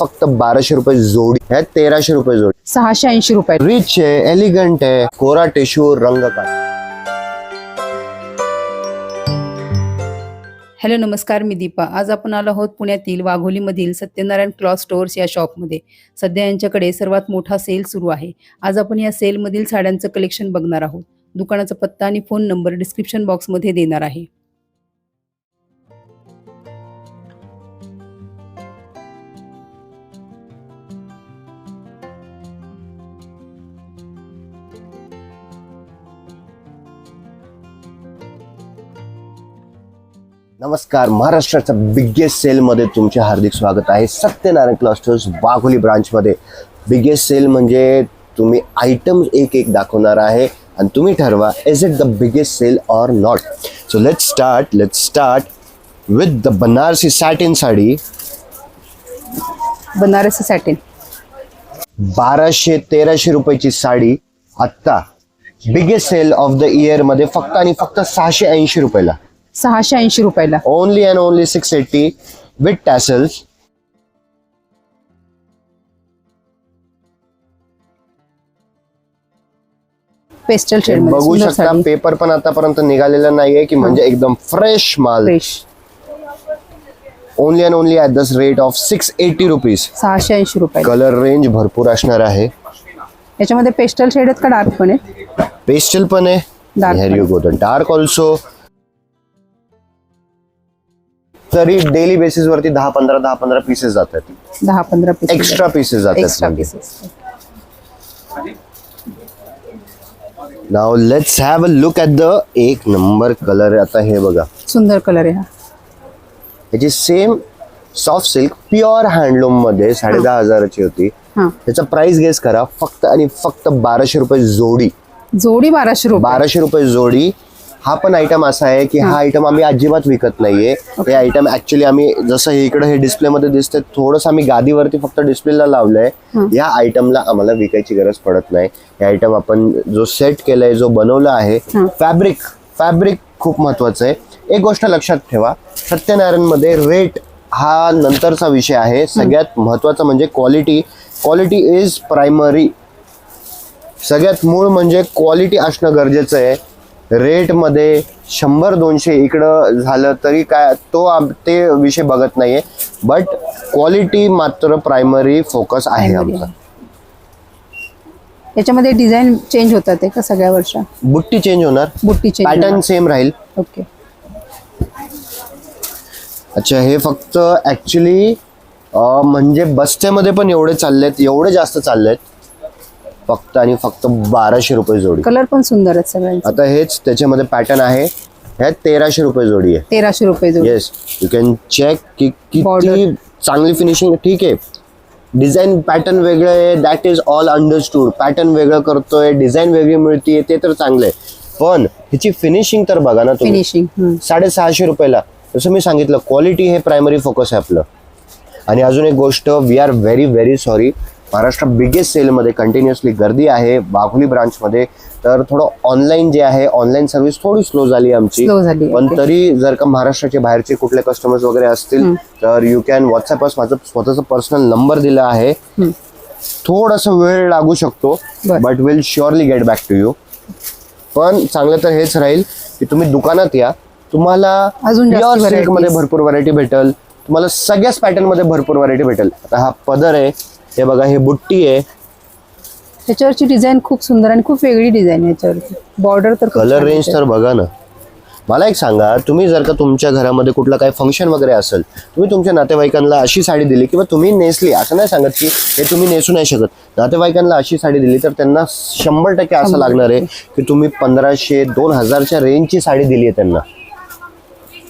फक्त बाराशे रुपये जोडी ह्या तेराशे रुपये जोडी. सहाशे ऐंशी रुपये. रिच आहे एलिगंट आहे कोरा टिश्यू रंग काय हॅलो नमस्कार मी दीपा. आज आपण आलो आहोत पुण्यातील वाघोलीमधील सत्यनारायण क्लॉथ स्टोअर्स या शॉपमध्ये. सध्या यांच्याकडे सर्वात मोठा सेल सुरू आहे. आज आपण या सेलमधील साड्यांचं कलेक्शन बघणार आहोत. दुकानाचा पत्ता आणि फोन नंबर डिस्क्रिप्शन बॉक्समध्ये देणार आहे. नमस्कार महाराष्ट्राच्या बिगेस्ट सेलमध्ये तुमचे हार्दिक स्वागत आहे. सत्यनारायण क्लस्टर्स वाघोली ब्रांचमध्ये बिगेस्ट सेल म्हणजे तुम्ही आयटम्स एक एक दाखवणार आहे आणि तुम्ही ठरवा is it the biggest sale or not so let start let start with the Banarasi satin sari Banarasi satin बाराशे तेराशे रुपयाची साडी आत्ता बिगेस्ट सेल ऑफ द इयरमध्ये फक्त आणि फक्त सहाशे ऐंशी रुपयाला. सहाशे ऐंशी रुपयाला. Only and only 680 with tassels. Pastel shade बघू शकता पेपर पण आतापर्यंत निघालेला नाहीये की म्हणजे एकदम फ्रेश माल. Fresh only and only at this rate of six eighty rupees सहाशे ऐंशी रुपयाला. कलर रेंज भरपूर असणार आहे. याच्यामध्ये पेस्टल शेड आहेत का डार्क पण आहेत? पेस्टल पण आहे. Here you go the dark also तरी डेली बेसिस वरती दहा पंधरा दहा पंधरा पीसेस जातात. दहा पंधरा पीस एक्स्ट्रा पीसेस जातात नाव let's have a look at the एक नंबर कलर आता हे बघा. सुंदर कलर आहे हा. याची सेम सॉफ्ट सिल्क प्युअर हँडलूममध्ये साडे दहा हजाराची होती. हा. त्याचा प्राइस गेस करा. फक्त आणि फक्त बाराशे रुपये जोडी. जोडी बाराशे रुपये. बाराशे रुपये जोडी. हा पण आयटम असा आहे की हा आयटम आम्ही अजिबात विकत नाहीये. हे आयटम ऍक्च्युली आम्ही जसं हे इकडे हे डिस्प्ले मध्ये दिसतंय थोडंसं आम्ही गादीवरती फक्त डिस्प्लेला लावलंय. या आयटमला आम्हाला विकायची गरज पडत नाही. हे आयटम आपण जो सेट केलाय जो बनवला आहे फॅब्रिक फॅब्रिक खूप महत्वाचं आहे. एक गोष्ट लक्षात ठेवा सत्यनारायणमध्ये रेट हा नंतरचा विषय आहे. सगळ्यात महत्त्वाचा म्हणजे क्वालिटी क्वालिटी इज प्रायमरी सगळ्यात मूळ म्हणजे क्वालिटी असणं गरजेचं आहे. रेटमध्ये शंभर दोनशे इकडं झालं तरी काय तो आम- ते विषय बघत नाहीये. बट क्वालिटी मात्र प्रायमरी फोकस आहे आमचा. याच्यामध्ये डिझाईन चेंज होतात का सगळ्या वर्षा बुट्टी चेंज होणार. बुट्टी चेंज पॅटर्न सेम राहील. ओके अच्छा हे फक्त ऍक्च्युली म्हणजे बस्त्यामध्ये पण एवढे चाललेत एवढे जास्त चाललेत. फक्त आणि फक्त बाराशे रुपये जोडी. कलर पण सुंदर आहेत सगळ्यांचे. आता हेच त्याच्यामध्ये पॅटर्न आहे. ह्यात तेराशे रुपये जोडी आहे. तेराशे रुपये जोडी. येस यू कॅन चेक की किती. चांगली फिनिशिंग ठीक आहे. डिझाईन पॅटर्न वेगळं आहे. That is all understood pattern वेगळं करतोय. डिझाईन वेगळी मिळतीये. ते तर चांगलं आहे पण ह्याची फिनिशिंग तर बघा ना तुम्ही. फिनिशिंग साडेसहाशे रुपयाला. जसं मी सांगितलं क्वालिटी हे प्रायमरी फोकस आहे आपलं. आणि अजून एक गोष्ट we are very very sorry Maharashtra biggest सेलमध्ये कंटिन्युअसली गर्दी आहे बाहुली ब्रांचमध्ये तर थोडं ऑनलाईन जे आहे ऑनलाईन सर्व्हिस थोडी स्लो झाली आमची. पण. तरी जर का महाराष्ट्राचे बाहेरचे कुठले कस्टमर्स वगैरे असतील तर यू कॅन व्हॉट्सअपवर माझं स्वतःचा पर्सनल नंबर दिला आहे. थोडासा वेळ लागू शकतो. But will surely get back to you पण चांगलं तर हेच राहील की तुम्ही दुकानात या. तुम्हाला अजून मध्ये. भरपूर व्हरायटी भेटेल. तुम्हाला सगळ्याच पॅटर्नमध्ये भरपूर व्हरायटी भेटेल. आता हा पदर आहे हे बघा हे बुट्टी आहे. त्याच्यावरची डिझाईन खूप सुंदर आणि खूप वेगळी डिझाईन आहे याच्यावरती बॉर्डर तर खूप कलर छान रेंज आहे. तर बघा ना. मला एक सांगा तुम्ही जर का तुमच्या घरामध्ये कुठलं काही फंक्शन वगैरे असेल तुम्ही तुमच्या नातेवाईकांना अशी साडी दिली किंवा तुम्ही नेसली असं नाही सांगत की हे तुम्ही नेसू नाही शकत. नातेवाईकांना अशी साडी दिली तर त्यांना शंभर टक्के असं लागणार आहे की तुम्ही पंधराशे दोन हजारच्या रेंजची साडी दिली आहे त्यांना.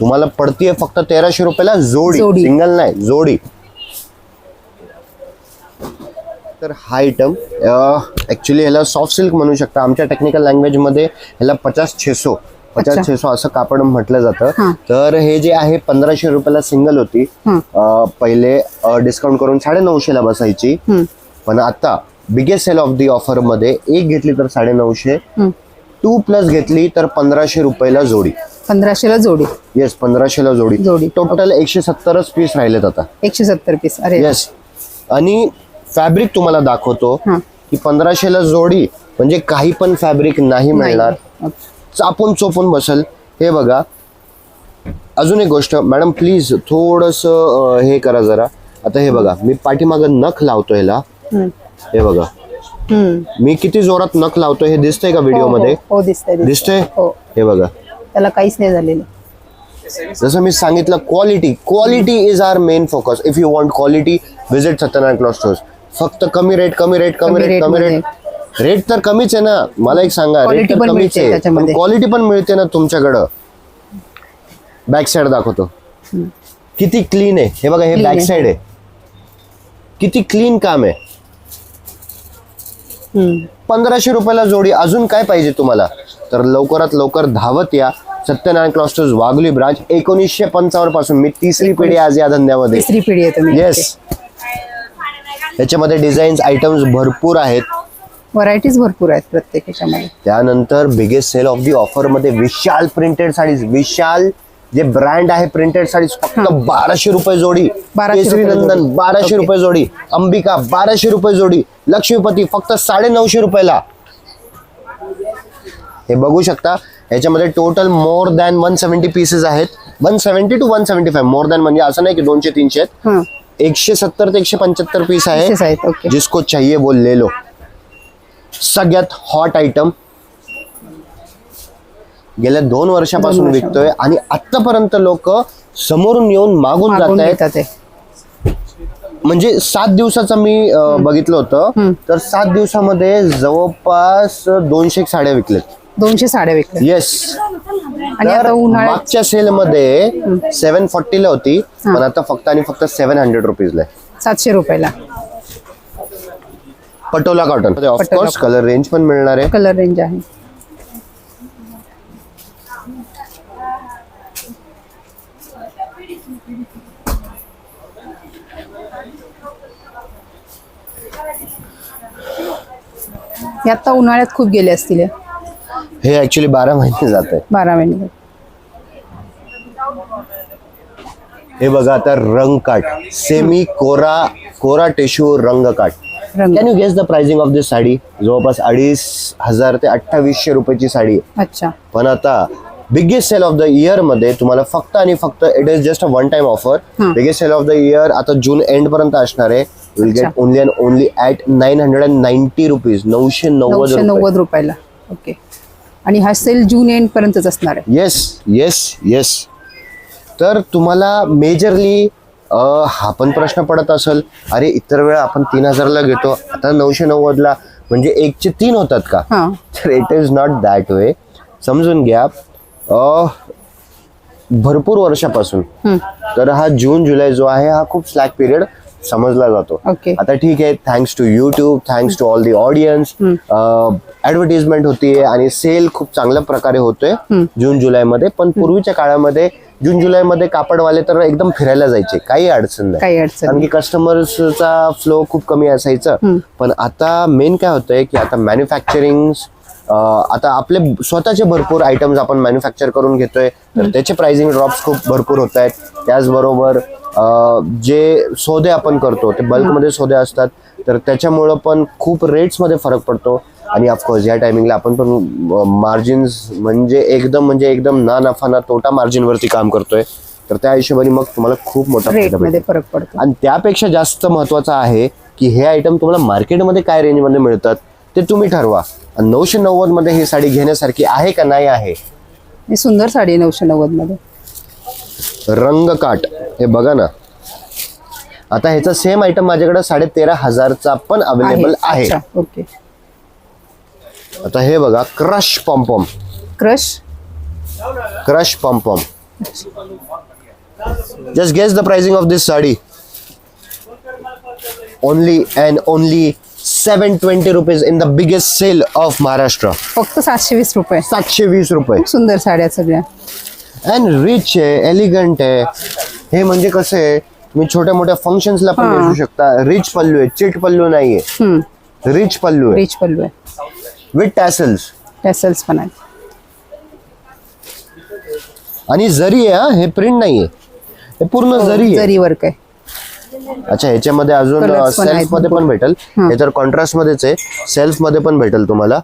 तुम्हाला पडतीये फक्त तेराशे रुपयाला जोडी जोडी. सिंगल नाही जोडी. तर हा आयटम ॲक्च्युली ह्याला सॉफ्ट सिल्क म्हणू शकता. आमच्या टेक्निकल लँग्वेजमध्ये ह्याला पचास छेसो पचास. छेसो असं कापड म्हटलं. जातं. तर हे जे आहे पंधराशे रुपयाला सिंगल होती. पहिले डिस्काउंट करून साडे नऊशेला बसायची. पण आता बिगेस्ट सेल ऑफ दी ऑफरमध्ये एक घेतली तर साडे नऊशे. टू प्लस घेतली तर पंधराशे रुपयाला जोडी. पंधराशेला जोडी. येस पंधराशेला जोडी. जोडी. टोटल एकशे सत्तरच पीस राहिलेत आता. एकशे सत्तर पीस अरे येस आणि फॅब्रिक तुम्हाला दाखवतो. हा. की पंधराशेला जोडी म्हणजे काही पण फॅब्रिक नाही मिळणार. चापून चोपून बसल. हे बघा. अजून एक गोष्ट मॅडम प्लीज थोडस हे करा जरा. आता हे बघा मी पाठीमागं नख लावतो ह्याला. हे बघा. मी किती जोरात नख लावतो हे दिसतंय का व्हिडिओ हो, मध्ये हो, हो दिसतंय दिसतंय. हो. हे बघा. त्याला काहीच नाही झालेलं. जसं मी सांगितलं quality quality is are main focus if you want quality visit Satyanarayan cloth stores फक्त कमी रेट कमी रेट कमी रेट कमी रेट रेट तर कमीच आहे ना? मला एक सांगा रेट तर कमीच आहे. पण. क्वालिटी पण मिळते ना तुमच्याकडं? बॅक साइड दाखवतो किती क्लीन आहे? हे बघा हे बॅक. साइड आहे. किती क्लीन काम आहे. पंधराशे रुपयाला जोडी अजून काय पाहिजे तुम्हाला? तर लवकरात लवकर धावत या. सत्यनारायण क्लॉस्टर्स वाघोली ब्रांच एकोणीसशे पंचावन्नपासून मी तिसरी पिढी आज या धंद्यामध्ये. तिसरी पिढी आहे तुम्ही. येस याच्यामध्ये डिझाईन्स आयटम्स भरपूर आहेत. व्हरायटीज भरपूर आहेत प्रत्येक ह्याच्यामध्ये त्यानंतर बिगेस्ट सेल ऑफ दी ऑफरमध्ये विशाल प्रिंटेड साडीज. विशाल जे ब्रँड आहे प्रिंटेड साडीज फक्त बाराशे रुपये जोडी. 1200 केसरी नंदन. बाराशे. रुपये जोडी. अंबिका बाराशे रुपये जोडी. लक्ष्मीपती फक्त साडे नऊशे रुपयाला. हे बघू शकता याच्यामध्ये total more than one seventy pieces आहेत. One seventy two one seventy five more than म्हणजे असं नाही की दोनशे तीनशे आहेत. एकशे सत्तर ते एकशे पंच्याहत्तर पीस आहे. Pieces आहेत, okay. जिसको चाहिए वो ले लो. सगळ्यात हॉट आयटम गेल्या दोन वर्षापासून दोन विकतोय आणि आतापर्यंत लोक समोरून येऊन मागून मागून जात आहेत घेतात ते. म्हणजे सात दिवसाचं मी अं, बघितलं होतं. तर सात दिवसामध्ये जवळपास दोनशे साड्या विकलेत दोनशे साड्या विकल्या. येस आणि आता उन्हाळ्यात मागच्या सेल मध्ये सेव्हन ला होती पण आता फक्त आणि फक्त सेव्हन हंड्रेड रुपीजला आहे. सातशे रुपयाला. Patola cotton of course. Colour range पण मिळणार आहे. कलर रेंज आहे. हे आता उन्हाळ्यात खूप गेले असतील हे. हे ऍक्च्युली बारा महिने जात आहे. बारा महिने. हे बघा आता रंग काट. सेमी कोरा कोरा टिश्यू रंग काट. रंग. Can you guess the pricing of this sari? जवळपास अडीच हजार ते अठ्ठावीसशे रुपयाची साडी आहे. अच्छा. पण आता बिगेस्ट सेल ऑफ द इयरमध्ये तुम्हाला फक्त आणि फक्त it is just a one time offer. Biggest sale of the year आता जून एंड पर्यंत असणार आहे. विल गेट अच्छा. Only and only at nine hundred and ninety rupees नऊशे नव्वद नऊशे रुपये. नव्वद रुपयाला. ओके आणि हा सेल जून एंड पर्यंतच असणार आहे. येस येस येस तर तुम्हाला मेजरली हा पण प्रश्न पडत असेल अरे इतर वेळा आपण तीन हजारला घेतो आता नऊशे नव्वदला म्हणजे एकचे तीन होतात का? हा. तर it is not that way समजून घ्या अ, भरपूर वर्षापासून. तर हा जून जुलै जो आहे हा खूप स्लॅक पिरियड समजला जातो. ओके आता ठीक आहे thanks to YouTube thanks to all the audience advertisement होतीये आणि सेल खूप चांगल्या प्रकारे होतोय जून जुलैमध्ये. पण पूर्वीच्या काळामध्ये जून जुलैमध्ये कापडवाले तर एकदम फिरायला जायचे. काही अडचण नाही. कारण की कस्टमर्सचा फ्लो खूप कमी असायचं. पण आता मेन काय होतंय की आता मॅन्युफॅक्चरिंग आता आपले स्वतःचे भरपूर आयटम्स आपण मॅन्युफॅक्चर करून घेतोय. तर त्याचे प्राइसिंग ड्रॉप्स खूप भरपूर होत आहेत त्याचबरोबर जे सौदे आपण करतो ते बल्कमध्ये सौदे असतात. तर त्याच्यामुळं पण खूप रेट्समध्ये फरक पडतो. आणि ऑफकोर्स या टायमिंगला आपण पण मार्जिन्स म्हणजे एकदम म्हणजे एकदम ना नफा ना तोटा मार्जिनवरती काम करतोय. तर त्या हिशोबाने मग तुम्हाला खूप मोठा फरक पडतो. आणि त्यापेक्षा जास्त महत्वाचं आहे की हे आयटम तुम्हाला मार्केटमध्ये काय रेंजमध्ये मिळतात ते तुम्ही ठरवा. आणि नऊशे नव्वदमध्ये ही साडी घेण्यासारखी आहे का नाही आहे? ही सुंदर साडी आहे नऊशे नव्वदमध्ये रंगकाट. हे बघा ना. आता ह्याचा सेम आयटम माझ्याकडे साडे तेरा हजारचा पण अवेलेबल आहे. अच्छा ओके आता हे बघा crush pompom crush crush pompom just guess the pricing of this sari only and only seven twenty rupees in the biggest sale of Maharashtra फक्त सातशे वीस रुपये. सातशे वीस रुपये. सुंदर साड्या सगळ्या. अँड रिच आहे एलिगंट आहे. हे म्हणजे कसं आहे तुम्ही छोट्या मोठ्या फंक्शन्सला पण हा. नेसू शकता. रिच पल्लू आहे चिट पल्लू नाहीये. रिच पल्लू आहे. रिच पल्लू आहे. विथ टॅसल्स टॅसल्स पण आहेत. आणि जरी आहे हा, हे प्रिंट नाहीये. हे पूर्ण जरी आहे. जरी वर्क आहे. अच्छा ह्याच्यामध्ये अजून Colours पण आहेत सेल्फमध्ये पण भेटेल. हे. तर कॉन्ट्रास्ट मध्येच आहे. सेल्फमध्ये पण भेटेल तुम्हाला.